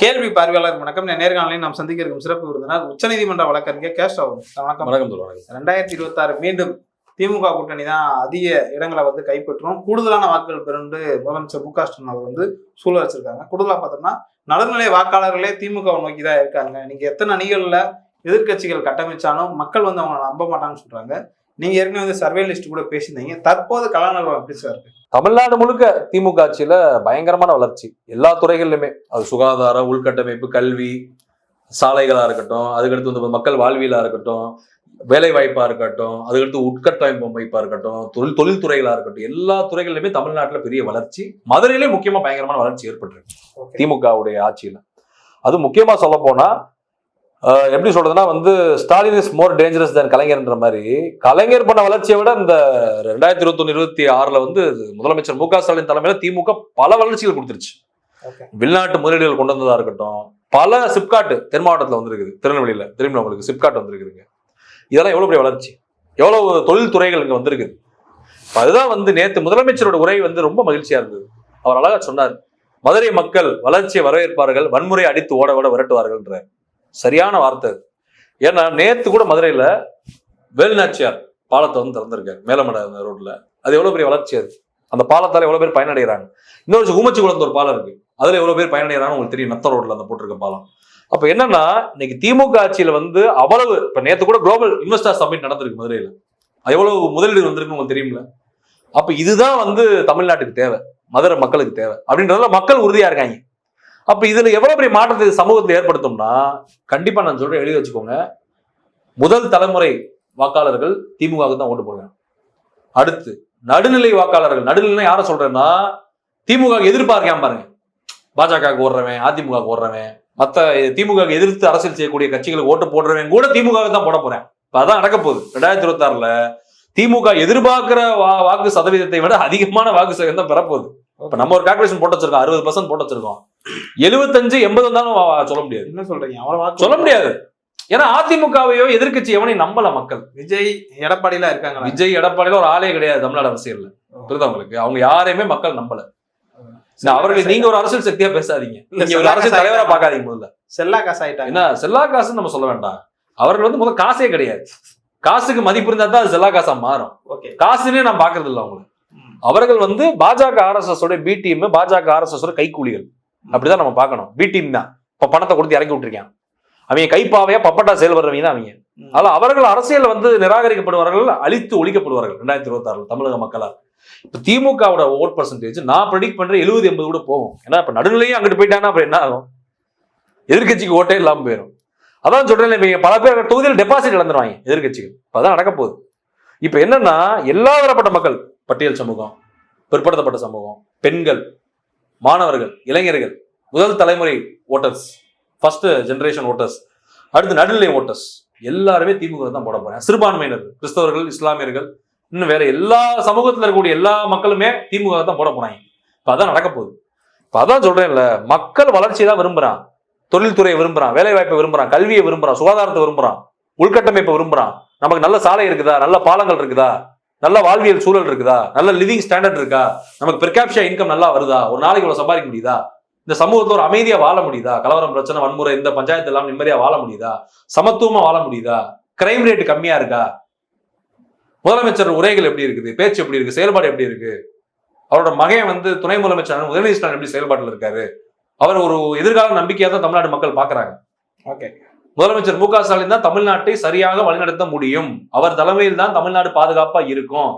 கேள்வி பார்வையாளர் வணக்கம். நான் நேர்காணலில் நாம் சந்திக்க இருக்கும் சிறப்பு விருந்தினர் உச்சநீதிமன்ற வழக்கறிஞர் கேஷ் அவர் வணக்கம். வணக்கம் ரெண்டாயிரத்தி இருபத்தாறு மீண்டும் திமுக கூட்டணி தான் அதிக இடங்களை வந்து கைப்பற்றும். கூடுதலான வாக்குகள் பெறும் முதலமைச்சர் மு க ஸ்டாலின் அவர் வந்து சூழல் வச்சிருக்காங்க. கூடுதலா பார்த்தோம்னா நடுநிலை வாக்காளர்களே திமுக நோக்கி தான் இருக்காங்க. நீங்க எத்தனை அணிகள்ல எதிர்க்கட்சிகள் கட்டமைச்சாலும் மக்கள் வந்து அவங்க நம்ப மாட்டாங்கன்னு சொல்றாங்க. நீங்க ஏற்கனவே வந்து சர்வே லிஸ்ட் கூட பேசியிருந்தீங்க. தற்போது கலாநிலவரம் எப்படி சார் இருக்கு? தமிழ்நாடு முழுக்க திமுக ஆட்சியில பயங்கரமான வளர்ச்சி. எல்லா துறைகள்லையுமே அது சுகாதாரம் உள்கட்டமைப்பு கல்வி சாலைகளா இருக்கட்டும் அதுக்கடுத்து வந்து மக்கள் வாழ்வியலா இருக்கட்டும் வேலை வாய்ப்பா இருக்கட்டும் அதுக்கடுத்து உட்கட்டமைப்பா இருக்கட்டும் தொழில் தொழில்துறைகளா இருக்கட்டும் எல்லா துறைகளிலுமே தமிழ்நாட்டுல பெரிய வளர்ச்சி. மதுரையிலே முக்கியமா பயங்கரமான வளர்ச்சி ஏற்பட்டிருக்கு திமுகவுடைய ஆட்சியில. அது முக்கியமா சொல்ல போனா அஹ், எப்படி சொல்றதுன்னா வந்து Stalin is more dangerous than கலைஞர்ன்ற மாதிரி. கலைஞர் பண்ண வளர்ச்சியை விட இந்த ரெண்டாயிரத்தி இருபத்தொன்னு இருபத்தி ஆறுல வந்து முதலமைச்சர் மு க ஸ்டாலின் தலைமையில திமுக பல வளர்ச்சிகள் கொடுத்துருச்சு. வெளிநாட்டு முதலீடுகள் கொண்டு வந்ததா இருக்கட்டும் பல சிப்காட் தென் மாவட்டத்தில் வந்திருக்குது திருநெல்வேலியில தெரியுமா உங்களுக்கு சிப்காட் வந்திருக்குதுங்க. இதெல்லாம் எவ்வளவு பெரிய வளர்ச்சி? எவ்வளவு தொழில் துறைகள் இங்க வந்திருக்குது அதுதான் வந்து நேத்து முதலமைச்சரோட உரை வந்து ரொம்ப மகிழ்ச்சியா இருந்தது. அவர் அழகா சொன்னார் மதுரை மக்கள் வளர்ச்சியை வரவேற்பார்கள் வன்முறை அடித்து ஓட ஓட விரட்டுவார்கள்ன்ற. சரியான வார்த்தை அது. ஏன்னா நேத்து கூட மதுரையில வேலுநாச்சியார் பாலத்தை வந்து திறந்திருக்காரு மேலமட ரோட்ல. அது எவ்வளவு பெரிய வளர்ச்சி அது. அந்த பாலத்தால் எவ்வளவு பேர் பயனடைகிறாங்க. இன்னொரு ஊமச்சி குளத்து ஒரு பாலம் இருக்கு. அதுல எவ்வளவு பேர் பயனடைகிறாங்க உங்களுக்கு தெரியும் நத்த ரோட்ல அந்த போட்டிருக்க பாலம். அப்ப என்னன்னா இன்னைக்கு திமுக ஆட்சியில வந்து அவ்வளவு இப்ப நேத்து கூட குளோபல் இன்வெஸ்டர் சமிட் நடந்திருக்கு மதுரையில. அது எவ்வளவு முதலீடு வந்திருக்கு உங்களுக்கு தெரியுமில்ல அப்ப இதுதான் வந்து தமிழ்நாட்டுக்கு தேவை. மதுரை மக்களுக்கு தேவை. அப்படின்றதுல மக்கள் உறுதியா இருக்காங்க. அப்ப இதுல எவ்வளவு பெரிய மாற்றத்தை சமூகத்தில் ஏற்படுத்தும்னா கண்டிப்பா நான் சொல்றேன் எழுதி வச்சுக்கோங்க. முதல் தலைமுறை வாக்காளர்கள் திமுகவுக்கு தான் ஓட்டு போடுவாங்க அடுத்து நடுநிலை வாக்காளர்கள் நடுநிலை யாரை சொல்றேன்னா திமுக எதிர்பார்க்காம பாருங்க. பாஜகவுக்கு ஓடுறவன் அதிமுக ஓடுறவன். மற்ற திமுக எதிர்த்து அரசியல் செய்யக்கூடிய கட்சிகளுக்கு ஓட்டு போடுறவன் கூட திமுக தான் போட போறேன். இப்ப அதான் நடக்க போகுது. ரெண்டாயிரத்தி இருபத்தி ஆறுல திமுக எதிர்பார்க்கிற வா- வாக்கு சதவீதத்தை விட அதிகமான வாக்கு சதவீதம் தான் பெறப்போகுது. இப்ப நம்ம ஒரு கால்குலேஷன் போட்டு வச்சிருக்கோம். அறுபது பர்சன்ட் போட்டு வச்சிருக்கோம். எழுபத்தஞ்சு எண்பது வா- சொல்ல முடியாது. என்ன சொல்றீங்க? அவ்வளவு சொல்ல முடியாது. ஏன்னா அதிமுகவையோ எதிர்க்கட்சி எவனையும் நம்பல மக்கள். விஜய் எடப்பாடிலாம் இருக்காங்களா? விஜய் எடப்பாடியில ஒரு ஆளே கிடையாது தமிழ்நாடு அரசியல்ல. புரியுதா உங்களுக்கு? அவங்க யாரையுமே மக்கள் நம்பல. அவர்கள் நீங்க ஒரு அரசியல் சக்தியா பேசாதீங்க. நீங்க ஒரு அரசியல் தலைவரா. பாக்காதீங்க முதல்ல. செல்லா காசு ஆயிட்டாங்க. என்ன? செல்லா காசுன்னு நம்ம சொல்ல வேண்டாம். அவர்கள் வந்து முதல்ல காசே கிடையாது. காசுக்கு மதிப்பு இருந்தா தான் அது செல்லா காசா மாறும். காசுன்னே நான் பாக்குறது இல்ல அவங்களுக்கு அவர்கள் வந்து பாஜக ஆர்எஸ்எஸ் ஓட பி டீம் பாஜக ஆர்எஸ்எஸ் ஓட கைக்கூலிகள் அப்படிதான் நம்ம பார்க்கணும். பி டீம் தான். இப்ப பணத்தை கொடுத்து இறக்கி விட்டுருக்கான். அவங்க கைப்பாவையா பப்பட்டா செயல்படுறவங்க தான் அவங்க. அதனால அவர்கள் அரசியல் வந்து நிராகரிக்கப்படுவார்கள் அழித்து ஒழிக்கப்படுவார்கள் ரெண்டாயிரத்தி இருபத்தி ஆறுல தமிழக மக்களால். இப்ப திமுகவோட ஓட் பர்சன்டேஜ் நான் ப்ரெடிக்ட் பண்றேன் எழுபது எண்பது கூட போகும். ஏன்னா இப்ப நடுநிலையும் அங்கிட்டு போயிட்டாங்கன்னா அப்புறம் என்ன ஆகும்? எதிர்க்கட்சிக்கு ஓட்டே இல்லாம போயிடும் அதான் சொல்றேன் இப்ப பல பேர் தொகுதியில் டெபாசிட் இழந்துருவாங்க எதிர்க்கட்சிகள் இப்ப அதான் நடக்க போகுது. இப்ப என்னன்னா எல்லா தரப்பட்ட மக்கள் பட்டியல் சமூகம் பிற்படுத்தப்பட்ட சமூகம் பெண்கள் மாணவர்கள் இளைஞர்கள் முதல் தலைமுறை ஓட்டர்ஸ் ஃபர்ஸ்ட் ஜென்ரேஷன் ஓட்டர்ஸ் அடுத்து நடுநிலை ஓட்டர்ஸ் எல்லாருமே திமுக தான் போட போறாங்க. சிறுபான்மையினர் கிறிஸ்தவர்கள் இஸ்லாமியர்கள் இன்னும் வேற எல்லா சமூகத்தில் இருக்கக்கூடிய எல்லா மக்களுமே திமுக தான் போட போறாங்க. இப்போ அதான் நடக்க போகுது. இப்போ அதான் சொல்றேன்ல மக்கள் வளர்ச்சியை தான் விரும்புறான். தொழில்துறையை விரும்புறான் வேலைவாய்ப்பை விரும்புகிறான் விரும்புறான் கல்வியை விரும்புறான் சுகாதாரத்தை விரும்புறான் உள்கட்டமைப்பை விரும்புறான். நமக்கு நல்ல சாலை இருக்குதா? நல்ல பாலங்கள் இருக்குதா? நல்ல வாழ்வியல் சூழல் இருக்குதா? நல்ல லிவிங் ஸ்டாண்டர்ட் இருக்கா? நமக்கு பிரிகாப்ஷா இன்கம் நல்லா வருதா? ஒரு நாளைக்கு இவ்வளவு சம்பாதிக்க முடியுதா? இந்த சமூகத்தில் ஒரு அமைதியா வாழ முடியுதா? கலவரம் பிரச்சனை வன்முறை இந்த பஞ்சாயத்து எல்லாம் நிம்மதியா வாழ முடியுதா? சமத்துவமா வாழ முடியுதா? கிரைம் ரேட் கம்மியா இருக்கா? முதலமைச்சர் உரைகள் எப்படி இருக்குது? பேச்சு எப்படி இருக்கு? செயல்பாடு எப்படி இருக்கு? அவரோட மகன் வந்து துணை முதலமைச்சர் உதயநிதி ஸ்டாலின் எப்படி செயல்பாட்டில் இருக்காரு? அவர் ஒரு எதிர்கால நம்பிக்கையா தான் தமிழ்நாடு மக்கள் பாக்குறாங்க ஓகே முதலமைச்சர் மு க ஸ்டாலின் தான் தமிழ்நாட்டை சரியாக வழிநடத்த முடியும். அவர் தலைமையில் தான் தமிழ்நாடு பாதுகாப்பா இருக்கும்.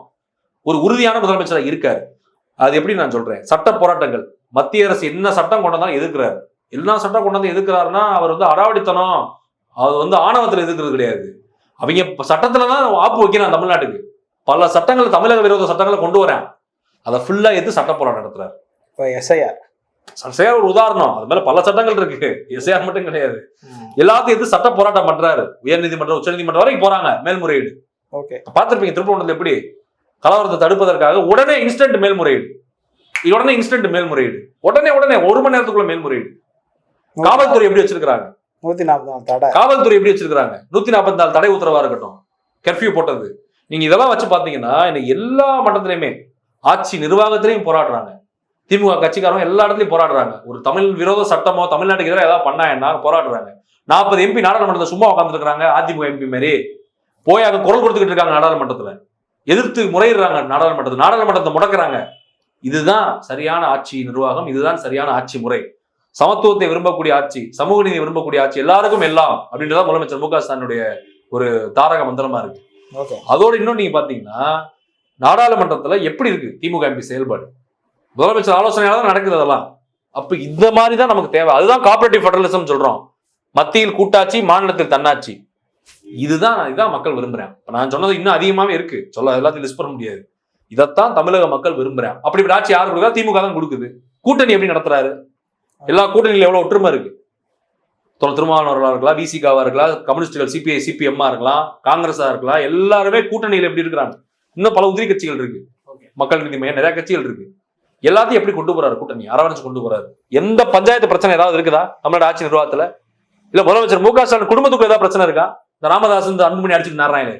ஒரு உறுதியான முதலமைச்சராக இருக்காரு. அது எப்படி நான் சொல்றேன்? சட்ட போராட்டங்கள். மத்திய அரசு என்ன சட்டம் கொண்டு வந்தாலும் எதிர்க்கிறாரு. எல்லா சட்டம் கொண்டு வந்து எதிர்க்கிறாருன்னா அவர் வந்து அடாவடித்தனம். அது வந்து ஆணவத்தில் எதிர்க்கிறது கிடையாது. அவங்க சட்டத்துல தான் ஆப்பு வைக்கிறான் தமிழ்நாட்டுக்கு. பல சட்டங்கள் தமிழக விரோத சட்டங்களை கொண்டு வரேன் அதை ஃபுல்லா எது சட்ட போராட்டம் நடத்துறாரு. இப்போ எஸ்ஐஆர் எஸ்ஐஆர் ஒரு உதாரணம். அது மேல பல சட்டங்கள் இருக்கு. எஸ்ஐஆர் மட்டும் கிடையாது. எல்லாத்தையும் எதிர்த்து சட்ட போராட்டம் பண்றாரு. உயர்நீதிமன்றம் உச்சநீதிமன்றம் வரைக்கும் போறாங்க மேல்முறையீடு. ஓகே. பார்த்திருப்பீங்க திருப்பூர்ல எப்படி? கலவரத்தை தடுப்பதற்காக உடனே இன்ஸ்டன்ட் மேல்முறையீடு. உடனே இன்ஸ்டன்ட் மேல்முறையீடு. உடனே உடனே ஒரு மணி நேரத்துக்குள்ள மேல்முறையீடு. காவல்துறை எப்படி வச்சிருக்காங்க நூத்தி நாற்பது நாள் தடை. காவல்துறை எப்படி வச்சிருக்காங்க நூத்தி நாற்பத்தி நாலு தடை உத்தரவா இருக்கட்டும். கர்ஃபியூ போட்டது. நீங்க இதெல்லாம் வச்சு பாத்தீங்கன்னா இன்னைக்கு எல்லா மட்டத்திலையுமே ஆட்சி நிர்வாகத்திலையும் போராடுறாங்க. திமுக கட்சிக்காரங்க எல்லா இடத்துலயும் போராடுறாங்க. ஒரு தமிழ் விரோத சட்டமோ தமிழ்நாட்டுக்கு எதிராக ஏதாவது பண்ணா என்ன போராடுறாங்க. நாற்பது எம்பி நாடாளுமன்றத்தை சும்மா உட்காந்துருக்காங்க அதிமுக எம்பி மாதிரி போய் அங்க குரல் கொடுத்துக்கிட்டு இருக்காங்க நாடாளுமன்றத்துல. எதிர்த்து முறையிடுறாங்க நாடாளுமன்றத்தை நாடாளுமன்றத்தை முடக்குறாங்க. இதுதான் சரியான ஆட்சி நிர்வாகம் இதுதான் சரியான ஆட்சி முறை. சமத்துவத்தை விரும்பக்கூடிய ஆட்சி சமூக நீதி விரும்பக்கூடிய ஆட்சி எல்லாருக்கும் எல்லாம் அப்படின்றத முதலமைச்சர் மு க ஸ்டாலினுடைய ஒரு தாரக மந்திரமா இருக்கு. அதோட இன்னும் நீங்க பாத்தீங்கன்னா நாடாளுமன்றத்துல எப்படி இருக்கு திமுக எம்பி செயல்பாடு? முதலமைச்சர் ஆலோசனையால தான் நடக்குது அதெல்லாம். அப்ப இந்த மாதிரி தான் நமக்கு தேவை. அதுதான் காப்பரேட்டிவ் ஃபெடரலிசம் சொல்றோம். மத்தியில் கூட்டாட்சி மாநிலத்தில் தன்னாட்சி. இதுதான் இதுதான் மக்கள் விரும்புறேன். இப்ப நான் சொன்னது இன்னும் அதிகமாவே இருக்கு. சொல்ல எல்லாத்தையும் லிஸ்ட் பண்ண முடியாது. இதைத்தான் தமிழக மக்கள் விரும்புறேன். அப்படி ஒரு ஆட்சி யார் கொடுக்குறா திமுக தான் கொடுக்குது. கூட்டணி எப்படி நடத்துறாரு? எல்லா கூட்டணியில எவ்வளவு ஒற்றுமை இருக்கு? திருமாவளவர்களா இருக்கலாம் விசிகாவா இருக்கலாம் கம்யூனிஸ்டுகள் சிபிஐ சிபிஎம்மா இருக்கலாம் காங்கிரஸா இருக்கலாம் எல்லாருமே கூட்டணியில எப்படி இருக்கிறாங்க? இன்னும் பல உதிரி கட்சிகள் இருக்கு. மக்கள் நீதி மையம் நிறைய கட்சிகள் இருக்கு. எல்லாத்தையும் எப்படி கொண்டு போறாரு கூட்டணி? அரவணைச்சு கொண்டு போறாரு. எந்த பஞ்சாயத்து பிரச்சனை ஏதாவது இருக்குதா? தமிழ்நாடு ஆட்சி நிர்வாகத்துல? இல்ல முதலமைச்சர் மு க ஸ்டாலின் குடும்பத்துக்கு ஏதாவது பிரச்சனை இருக்கா? இந்த ராமதாஸ் இந்த அன்புமணி அடிச்சுட்டு நாராயணு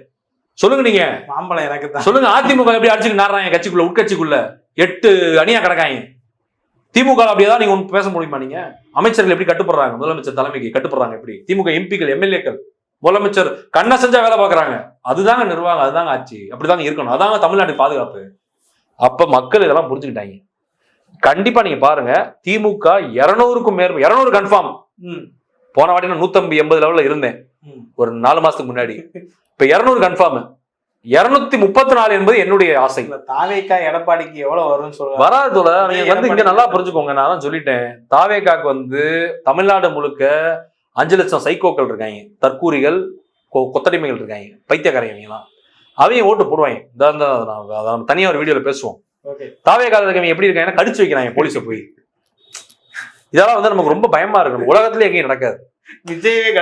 சொல்லுங்க நீங்க. மாம்பழம் எனக்கு சொல்லுங்க அதிமுக எப்படி அடிச்சுட்டு நாராயண கட்சிக்குள்ள உட்கட்சிக்குள்ள? எட்டு அணியா கிடக்காங்க. திமுக அப்படியே தான் நீங்க ஒண்ணு பேச முடியுமா நீங்க? அமைச்சர்கள் எப்படி கட்டுப்படுறாங்க? முதலமைச்சர் தலைமைக்கு கட்டுப்படுறாங்க எப்படி? திமுக எம்பிக்கள் எம்எல்ஏக்கள் முதலமைச்சர் கண்ணை செஞ்சா வேலை பாக்குறாங்க அதுதாங்க நிர்வாகம் அதுதாங்க ஆட்சி. அப்படிதாங்க இருக்கணும். அதாங்க தமிழ்நாட்டு பாதுகாப்பு. அப்ப மக்கள் இதெல்லாம் புரிஞ்சுக்கிட்டாங்க. கண்டிப்பா நீங்க பாருங்க. திமுக இருநூறுக்கும் மேற்ப இருநூறு கன்ஃபார்ம் போன வாட்டி நான் நூத்தம்பது எண்பது லெவல்ல இருந்தேன். ஒரு நாலு மாசத்துக்கு முன்னாடி. இப்ப இருநூறு கன்ஃபார்ம் இருநூத்தி முப்பத்தி நாலு என்பது என்னுடைய ஆசை. தாவேக்கா எடப்பாடிக்கு எவ்வளவு வரும்னு சொல்றாங்க வராது தோல நீங்க வந்து இங்க நல்லா புரிஞ்சுக்கோங்க. நான் தான் சொல்லிட்டேன். தாவேகாக்கு வந்து தமிழ்நாடு முழுக்க அஞ்சு லட்சம் சைக்கோக்கள் இருக்காங்க. தற்கூரிகள் கொத்தடிமைகள் இருக்காங்க. பைத்தியக்காரங்க அவங்க ஓட்டு போடுவாங்க. இந்த இந்த நான் அதை நம்ம தனியா ஒரு வீடியோல பேசுவோம். தாவேகால இருக்கவங்க எப்படி இருக்காங்க கடிச்சு வைக்கிறாங்க போலீஸை போய். இதெல்லாம் வந்து நமக்கு ரொம்ப பயமா இருக்கு உலகத்துல எங்கேயும் நடக்காது.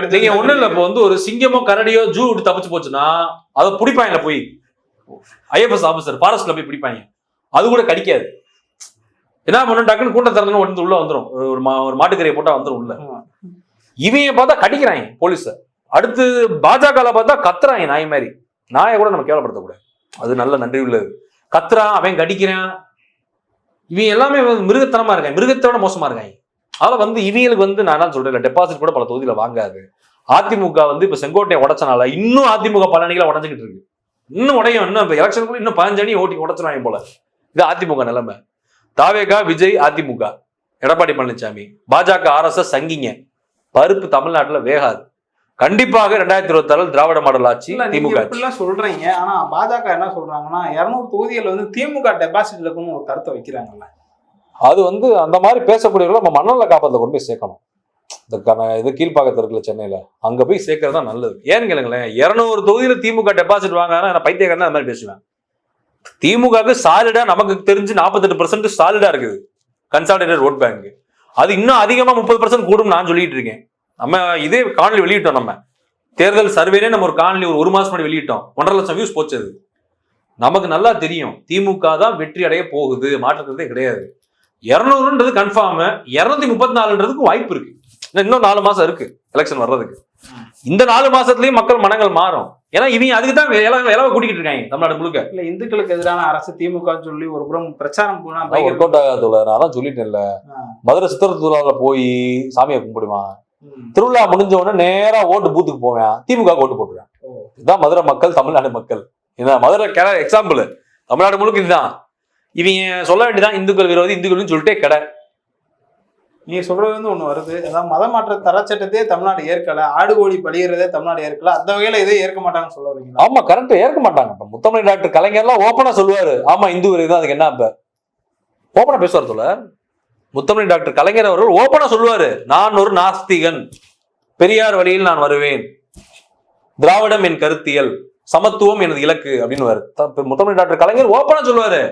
நீங்க ஒண்ணும் இல்ல இப்போ வந்து ஒரு சிங்கமோ கரடியோ ஜூ விட்டு தப்பிச்சு போச்சுன்னா அதை பிடிப்பாங்க போய். ஐஎஃப்எஸ் ஆபீசர் ஃபாரஸ்ட்ல போய் பிடிப்பாங்க. அது கூட கடிக்காது. என்ன பண்ணும்? டக்குன்னு கூட்டம் திறந்து வந்து உள்ள வந்துரும். ஒரு- மா- ஒரு மாட்டுக்கறியை போட்டா வந்துரும் உள்ள. இவங்க பார்த்தா கடிக்கிறாங்க போலீஸ அடுத்து பாஜக பார்த்தா கத்துறாங்க நாய் மாதிரி. நாயை கூட நம்ம கேவலப்படுத்தக்கூடாது. அது நல்ல நன்றி உள்ளது. கத்துறான் அவன் கடிக்கிறான். இவங்க எல்லாமே வந்து மிருகத்தனமா இருக்காங்க மிருகத்தோட மோசமா இருக்காங்க அதனால வந்து இவங்களுக்கு வந்து நான் என்ன சொல்றேன் டெபாசிட் கூட பல தொகுதியில வாங்காது. அதிமுக வந்து இப்ப செங்கோட்டையை உடச்சனால இன்னும் அதிமுக பல உடஞ்சுக்கிட்டு இருக்கு. இன்னும் உடையும் இன்னும் இப்ப எலெக்ஷனுக்குள்ள இன்னும் பதினஞ்சு அணி ஓட்டி உடச்சிருவாங்க போல. இது அதிமுக நிலைமை. தாவேகா விஜய் அதிமுக. எடப்பாடி பழனிசாமி பாஜக ஆர்எஸ்எஸ் சங்கிங்க. பருப்பு தமிழ்நாட்டில் வேகாது. கண்டிப்பாக ரெண்டாயிரத்தி இருபத்தி ஆறு திராவிட மாடல் ஆட்சி திமுக சொல்றீங்க. ஆனா பாஜக என்ன சொல்றாங்கன்னா இருநூறு தொகுதிகள் வந்து திமுக டெபாசிட் இருக்குன்னு ஒரு கருத்தை வைக்கிறாங்கல்ல. அது வந்து அந்த மாதிரி பேசக்கூடியவங்களை நம்ம மண்ணல்ல காப்பத்துல கொண்டு போய் சேர்க்கணும். இந்த இது கீழ்ப்பாக்கத்தில் இருக்குல்ல சென்னையில. அங்க போய் சேர்க்கறது தான் நல்லது. ஏன்னு கேளுங்களேன் இருநூறு தொகுதியில திமுக டெபாசிட் வாங்கினா நான் பைத்தியக்காரன் அந்த மாதிரி பேசுவேன். திமுகவுக்கு சாலிடா நமக்கு தெரிஞ்சு நாற்பத்தெட்டு பர்சன்ட் சாலிடா இருக்குது. கன்சாலிடேட் ஓட் பேங்க் அது இன்னும் அதிகமா முப்பது பர்சன்ட் கூடும் நான் சொல்லிட்டு இருக்கேன். நம்ம இதே காணொலி வெளியிட்டோம் நம்ம. தேர்தல் சர்வேலே நம்ம ஒரு காணொலி ஒரு ஒரு மாசம் முன்னாடி வெளியிட்டோம். ஒன்றரை லட்சம் வியூஸ் போச்சு அது. நமக்கு நல்லா தெரியும். திமுக தான் வெற்றி அடைய போகுது. மாற்றத்தே கிடையாது. இருநூறுன்றது கன்ஃபார்ம் இருநூத்தி முப்பத்தி நாலுன்றதுக்கு வாய்ப்பு இருக்கு. இன்னும் நாலு மாசம் இருக்கு எலெக்ஷன் வர்றதுக்கு. இந்த நாலு மாசத்துலயும் மக்கள் மனங்கள் மாறும். ஏன்னா இவங்க அதுக்கு தான் இலவ கூட்டிக்கிட்டு இருக்காங்க தமிழ்நாடு முழுக்க. இல்ல இந்துக்களுக்கு எதிரான அரசு திமுக சொல்லி ஒரு புறம் பிரச்சாரம் போனா ஒர்க் அவுட் ஆகாதுல நான் தான் சொல்லிட்டேன்ல. மதுரை சித்திர திருவிழாவில் போய் சாமியை கும்பிடுவான். திருவிழா முடிஞ்ச உடனே நேரா ஓட்டு பூத்துக்கு போவேன். திமுக ஓட்டு போட்டுருவேன். இதுதான் மதுரை மக்கள் தமிழ்நாடு மக்கள். இந்த மதுரை கிள எக்ஸாம்பிள் தமிழ்நாடு முழுக்க இதுதான். இவங்க சொல்ல வேண்டியதான் இந்துக்கள் விரோதி இந்துக்கள்னு சொல்லிட்டே கடை. நீங்க சொல்றது வந்து ஒண்ணு வருது. அதாவது மத மாற்ற தரச்சட்டத்தையே தமிழ்நாடு ஏற்கல. ஆடு கோழி பலிகிறதே தமிழ்நாடு ஏற்கல. அந்த வகையில இதே ஏற்க மாட்டாங்கன்னு சொல்ல வரீங்களா? ஆமா கரண்ட் ஏற்க மாட்டாங்க. இப்ப முத்தமிழ் டாக்டர் கலைஞர்லாம் ஓப்பனா சொல்லுவாரு. ஆமா இந்து விரோதி தான். அதுக்கு என்ன இப்ப ஓப்பனா பேசுவார் சொல்ல முத்தமிழ் டாக்டர் கலைஞர் அவர்கள் ஓப்பனா சொல்லுவாரு நான் ஒரு நாஸ்திகன். பெரியார் வழியில் நான் வருவேன். திராவிடம் என் கருத்தியல். சமத்துவம் எனது இலக்கு. அப்படின்னு வரு முத்தமணி முத்தமிழ் டாக்டர் கலைஞர் ஓப்பனா சொல்லுவாரு.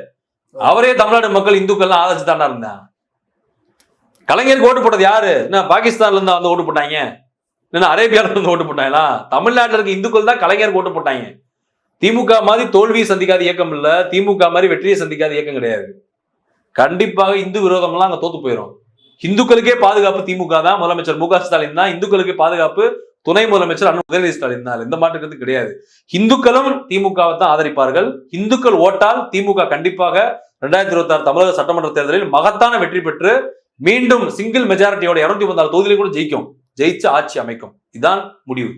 அவரே தமிழ்நாடு மக்கள் இந்துக்கள்லாம் ஆதரிச்சு தாண்டா இருந்தான் கலைஞருக்கு ஓட்டு போட்டது யாரு? என்ன பாகிஸ்தான்ல இருந்து வந்து ஓட்டு போட்டாங்க? என்ன அரேபியால இருந்து ஓட்டு போட்டாங்களா? தமிழ்நாட்டில் இருக்க இந்துக்கள் தான் கலைஞருக்கு ஓட்டு போட்டாங்க. திமுக மாதிரி தோல்வியை சந்திக்காத இயக்கம் இல்லை. திமுக மாதிரி வெற்றியை சந்திக்காத இயக்கம் கிடையாது. கண்டிப்பாக இந்து விரோதம்லாம் அங்க தோத்து போயிடும் இந்துக்களுக்கே பாதுகாப்பு திமுக தான் முதலமைச்சர் மு க ஸ்டாலின் தான். இந்துக்களுக்கு பாதுகாப்பு துணை முதலமைச்சர் அண்ணன் உதயநிதி ஸ்டாலின் தான். எந்த மாற்றுக்கிறது கிடையாது. இந்துக்களும் திமுகவை தான் ஆதரிப்பார்கள். இந்துக்கள் ஓட்டால் திமுக கண்டிப்பாக ரெண்டாயிரத்தி இருபத்தி ஆறு தமிழக சட்டமன்ற தேர்தலில் மகத்தான வெற்றி பெற்று மீண்டும் சிங்கிள் மெஜாரிட்டியோட இருநூத்தி முப்பத்தாறு தொகுதியிலும் கூட ஜெயிக்கும். ஜெயிச்சு ஆட்சி அமைக்கும். இதுதான் முடிவு.